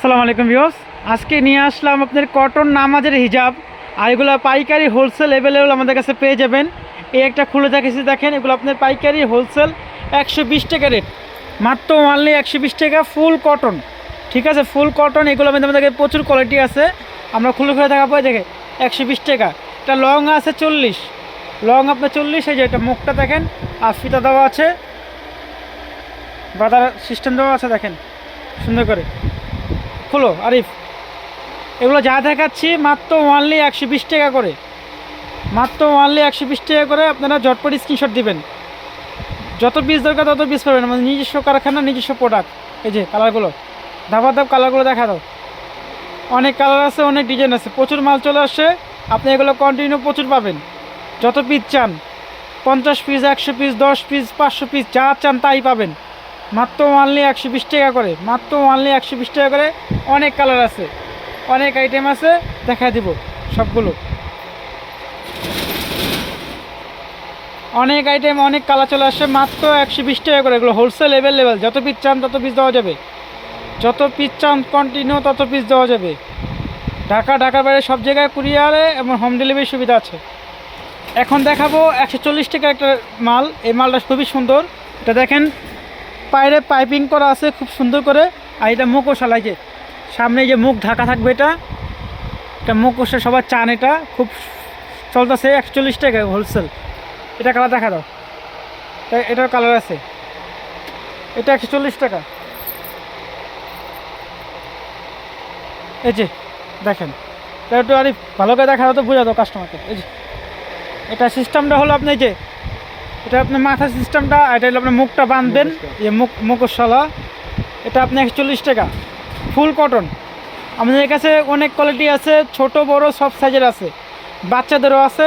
আসসালামু আলাইকুম ভিউস আজকে নিয়ে আসলাম আপনার কটন নামাজের হিজাব। আর এগুলো পাইকারি হোলসেল অ্যাভেলেবল আমাদের কাছে পেয়ে যাবেন। এই একটা খুলে দেখেছি, দেখেন, এগুলো আপনার পাইকারি হোলসেল একশো বিশ টাকা রেট মাত্র অনলি একশো বিশ টাকা ফুল কটন ঠিক আছে ফুল কটন এগুলো আমাদের প্রচুর কোয়ালিটি আছে। আমরা খুলে খুলে দেখাবো, এই দেখে একশো বিশ টাকা। এটা লং আছে চল্লিশ। লং আপনার চল্লিশ, এই যে এটা মুখটা দেখেন, আর ফিতা দেওয়া আছে। বাদার সিস্টেম দেওয়া আছে, দেখেন, সুন্দর করে। খোলো, আরিফ। এগুলো যা দেখাচ্ছি, মাত্র ওয়ানলি একশো বিশ টাকা করে। মাত্র ওয়ানলি একশো বিশ টাকা করে আপনারা ঝটপট স্ক্রিনশট দিবেন। যত বীজ দরকার তত বীজ পাবেন। আমাদের নিজস্ব কারখানা, নিজস্ব প্রোডাক্ট এই যে কালারগুলো ধাপা ধাপ কালারগুলো দেখা দাও। অনেক কালার আছে, অনেক ডিজাইন আছে। প্রচুর মাল চলে আসে। আপনি এগুলো কন্টিনিউ প্রচুর পাবেন। যত পিস চান, পঞ্চাশ পিস একশো পিস দশ পিস পাঁচশো পিস যা চান তাই পাবেন। মাত্র ওয়ানলি একশো বিশ টাকা করে, মাত্র ওয়ানলি একশো বিশ টাকা করে অনেক কালার আছে। অনেক আইটেম আছে দেখা দিব সবগুলো। অনেক আইটেম অনেক কালার চলে আসে, মাত্র একশো বিশ টাকা করে এগুলো হোলসেল অ্যাভেলেবেল যত পিস চান তত পিস দেওয়া যাবে। যত পিস চান কন্টিনিউ তত পিস দেওয়া যাবে। ঢাকা, ঢাকার বাইরে সব জায়গায় কুরিয়ারে এবং হোম ডেলিভারি সুবিধা আছে। এখন দেখাবো একশো চল্লিশ টাকা একটা মাল, এই মালটা খুবই সুন্দর। এটা দেখেন পায়রে পাইপিং করা আছে, খুব সুন্দর করে। আর এটা মুখোশালা এই যে সামনে যে মুখ ঢাকা থাকবে এটা। এটা মুখোশে সবার চান এটা। খুব চলতেছে একশো চল্লিশ টাকা হোলসেল এটা কালার দেখা দাও। এটার কালার আছে। এটা একশো চল্লিশ টাকা। এই যে, দেখেন। একটু আরে ভালো করে দেখা তো বোঝা দাও কাস্টমারকে এই যে, এটা সিস্টেমটা হলো আপনি যে এটা আপনার মাথার সিস্টেমটা এটা হলো আপনার মুখটা বাঁধবেন যে মুখ মুখশালা। এটা আপনি একশো চল্লিশ টাকা। ফুল কটন আমাদের কাছে অনেক কোয়ালিটি আছে ছোট বড় সব সাইজের আছে। বাচ্চাদেরও আছে।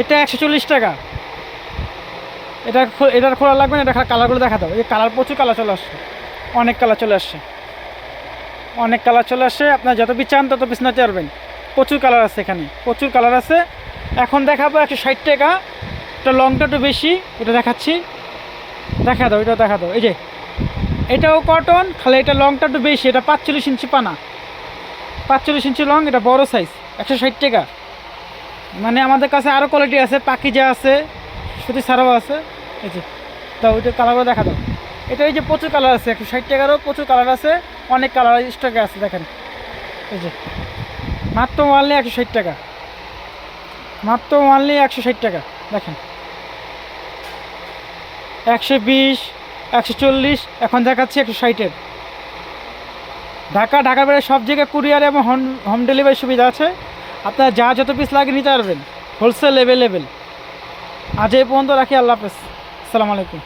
এটা একশো চল্লিশ টাকা। এটা এটার খোলা লাগবে না এটা কালারগুলো দেখা দাও এই কালার প্রচুর কালার চলে আসছে। অনেক কালার চলে আসছে। অনেক কালার চলে আসছে। আপনার যত পিস চান তত পিস নিতে পারবেন প্রচুর কালার আছে এখানে। প্রচুর কালার আছে। এখন দেখাবো একশো ষাট টাকা। এটা লংটা একটু বেশি, এটা দেখাচ্ছি। দেখা দাও, এটা দেখা দাও। এই যে, এটাও কটন খালি এটা লংটা একটু বেশি, এটা পাঁচচল্লিশ ইঞ্চি পানা। পাঁচচল্লিশ ইঞ্চি লং এটা বড় সাইজ একশো ষাট টাকা। মানে আমাদের কাছে আরও কোয়ালিটি আছে, পাকিজা আছে, সুতি সারাও আছে। এই যে, দাও ওইটা কালারগুলো দেখা দাও। এটা এই যে প্রচুর কালার আছে, একশো ষাট টাকারও প্রচুর কালার আছে, অনেক কালার স্টকে আছে, দেখেন। এই যে, মাত্র ওয়ানলি একশো ষাট টাকা। মাত্র ওয়ানলি একশো ষাট টাকা। দেখেন। একশো বিশ, একশো চল্লিশ, এখন দেখাচ্ছি একশো ষাটের। ঢাকা ঢাকার বাইরে সব জায়গায় কুরিয়ার এবং হোম হোম ডেলিভারি সুবিধা আছে। আপনারা যা যত পিস লাগে নিতে পারবেন। হোলসেল অ্যাভেলেবেল আজ এই পর্যন্ত রাখি, আল্লাহ হাফেজ। আসসালামু আলাইকুম।